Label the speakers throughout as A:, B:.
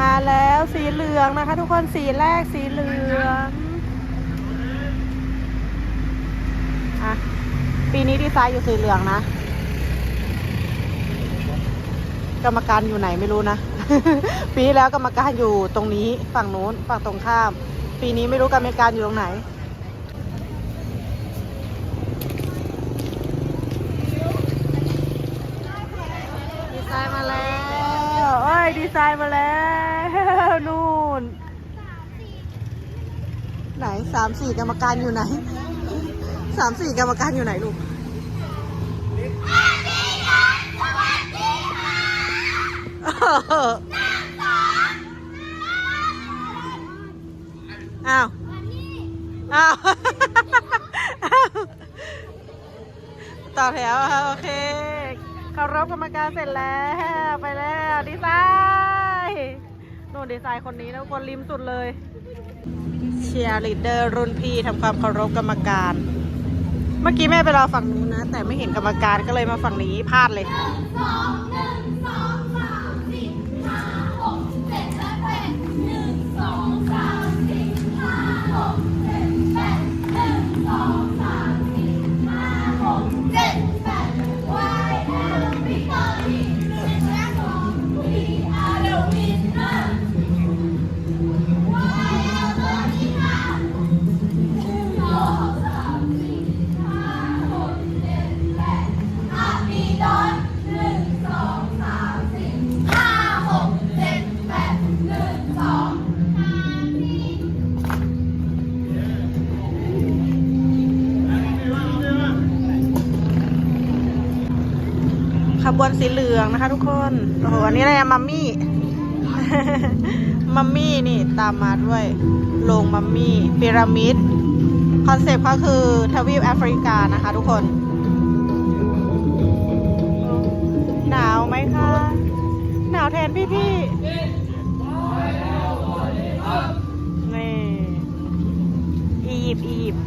A: มาแล้วสีเหลืองนะคะ ทุกคนสีแรกสีเหลืองอะปีนี้ดีไซน์อยู่สีเหลืองนะ กรรมการอยู่ไหนไม่รู้นะ ปีแล้วกรรมการอยู่ตรงนี้ฝั่งนู้นฝั่งตรงข้าม ปีนี้ไม่รู้กรรมการอยู่ตรงไหนดีไซน์มาแล้วเอ้ยดีไซน์มาแล้ว นู่น ไหน สามสี่กรรมการอยู่ไหนสามสี่กรรมการอยู่ไหนลูกอ้าวอ้าวต่อแถวอะโอเคเคารพกรรมการเสร็จแล้วไปแล้วดีไซน์นู่นดีไซน์คนนี้แล้วคนริมสุดเลย ชียร์ลีดเดอร์รุ่นพี่ทำความเคารพกรรมการ เมื่อกี้แม่ไปรอฝั่งนู้นนะ แต่ไม่เห็นกรรมการก็เลยมาฝั่งนี้พลาดเลย ขบวนสีเหลืองนะคะ ทุกคน โอ้โห อันนี้อะไรอะมัมมี่ มัมมี่นี่ตามมาด้วยโรงมัมมี่พีระมิด คอนเซปต์ก็คือทวีปแอฟริกานะคะ ทุกคน หนาวไหมคะ หนาวแทนพี่พี่นี่ อียิปต์อียิปต์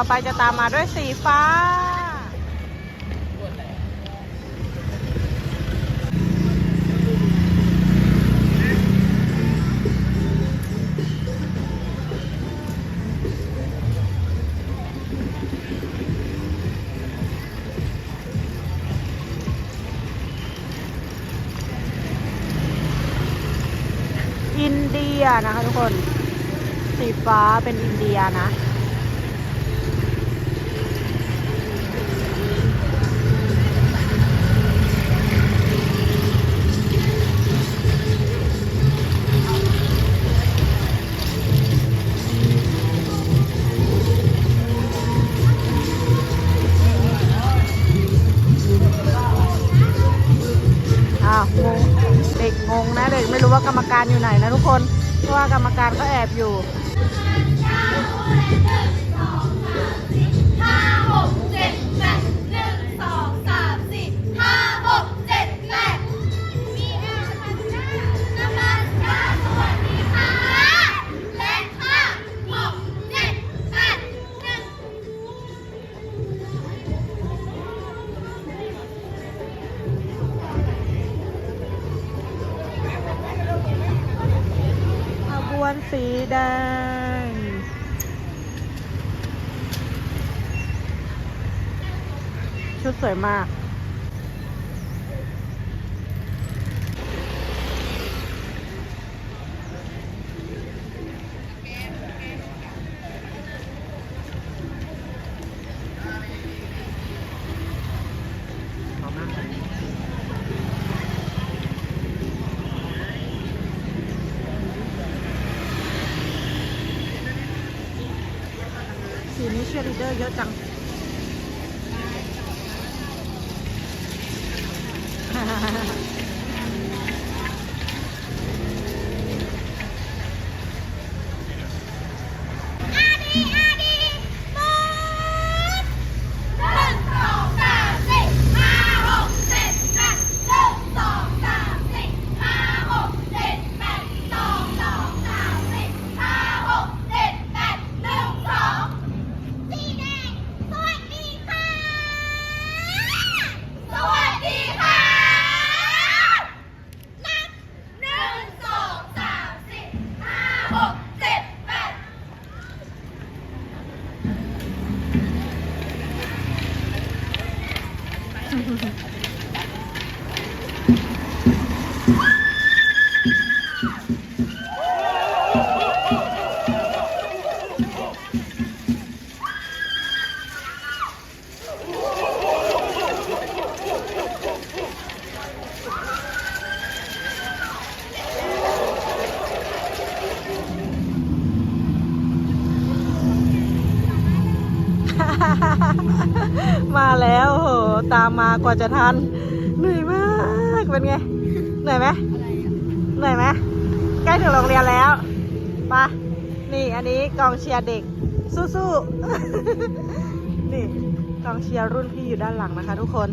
A: ต่อไปจะตามมาด้วยสีฟ้า อินเดียนะคะทุกคน สีฟ้าเป็นอินเดียนะ รู้ว่ากรรมการอยู่ไหนนะทุกคน เพราะว่ากรรมการก็แอบอยู่
B: สีแดง
A: ชุดสวยมาก สีนี้เชีย
B: Oh!
A: มาแล้วโหตามมากว่าจะทัน เหนื่อยมากเป็นไง เหนื่อยไหมเหนื่อยไหมใกล้ถึงโรงเรียนแล้วปะนี่อันนี้กองเชียร์เด็ก สู้ๆนี่กองเชียร์รุ่นพี่อยู่ด้านหลังนะคะทุกคน